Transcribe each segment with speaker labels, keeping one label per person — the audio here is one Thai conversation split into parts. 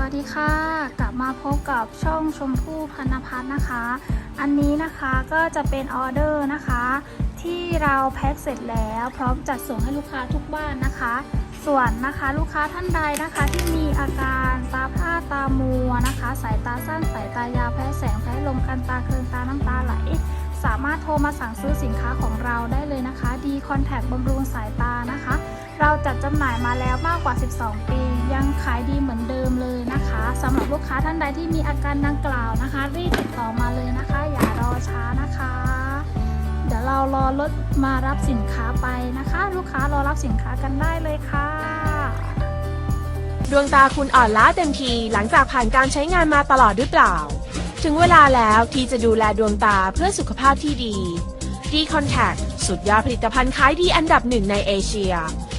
Speaker 1: วัสดีค่ะ กลับมาพบกับช่องชมพู่พันพัฒน์นะคะ อันนี้นะคะก็จะเป็นออเดอร์นะคะ ที่เราแพ็คเสร็จแล้วพร้อมจัดส่งให้ลูกค้าทุกบ้านนะคะ ส่วนนะคะลูกค้าท่านใดนะคะที่มีอาการตาพร่าตามัวนะคะ สายตาสั้นสายตายาวแพ้แสงแพ้ลมกันตาเคืองตาน้ำตาไหล สามารถโทรมาสั่งซื้อสินค้าของเราได้เลยนะคะ ดีคอนแทคบำรุงสายตานะคะ เราจัดจำหน่ายมาแล้วมากกว่า 12 ปี ยังขายดีเหมือนเดิมเลยนะคะสำหรับลูกค้าท่านใดที่มีอาการดังกล่าวนะคะ รีบติดต่อมาเลยนะคะ อย่ารอช้านะคะ เดี๋ยวเรารอรถมารับสินค้าไปนะคะ ลูกค้ารอรับสินค้ากันได้เลยค่ะ
Speaker 2: ดวงตาคุณอ่อนล้าเต็มทีหลังจากผ่านการใช้งานมาตลอดหรือเปล่า ถึงเวลาแล้วที่จะดูแลดวงตาเพื่อสุขภาพที่ดี d c o n t a c t สุดยอดผลิตภัณฑ์ขายดีอันดับหนึ่งในเอเชีย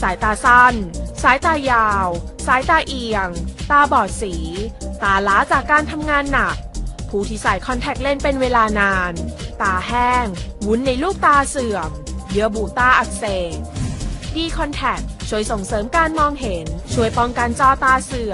Speaker 2: สายตาสั้น สายตายาว สายตาเอียง ตาบอดสี ตาล้าจากการทำงานหนัก ผู้ที่ใส่คอนแทคเลนส์เป็นเวลานาน ตาแห้ง วุ้นในลูกตาเสื่อม เยื่อบุตาอักเสบดีคอนแทคช่วยส่งเสริมการมองเห็น ช่วยป้องกันจอตาเสื่อม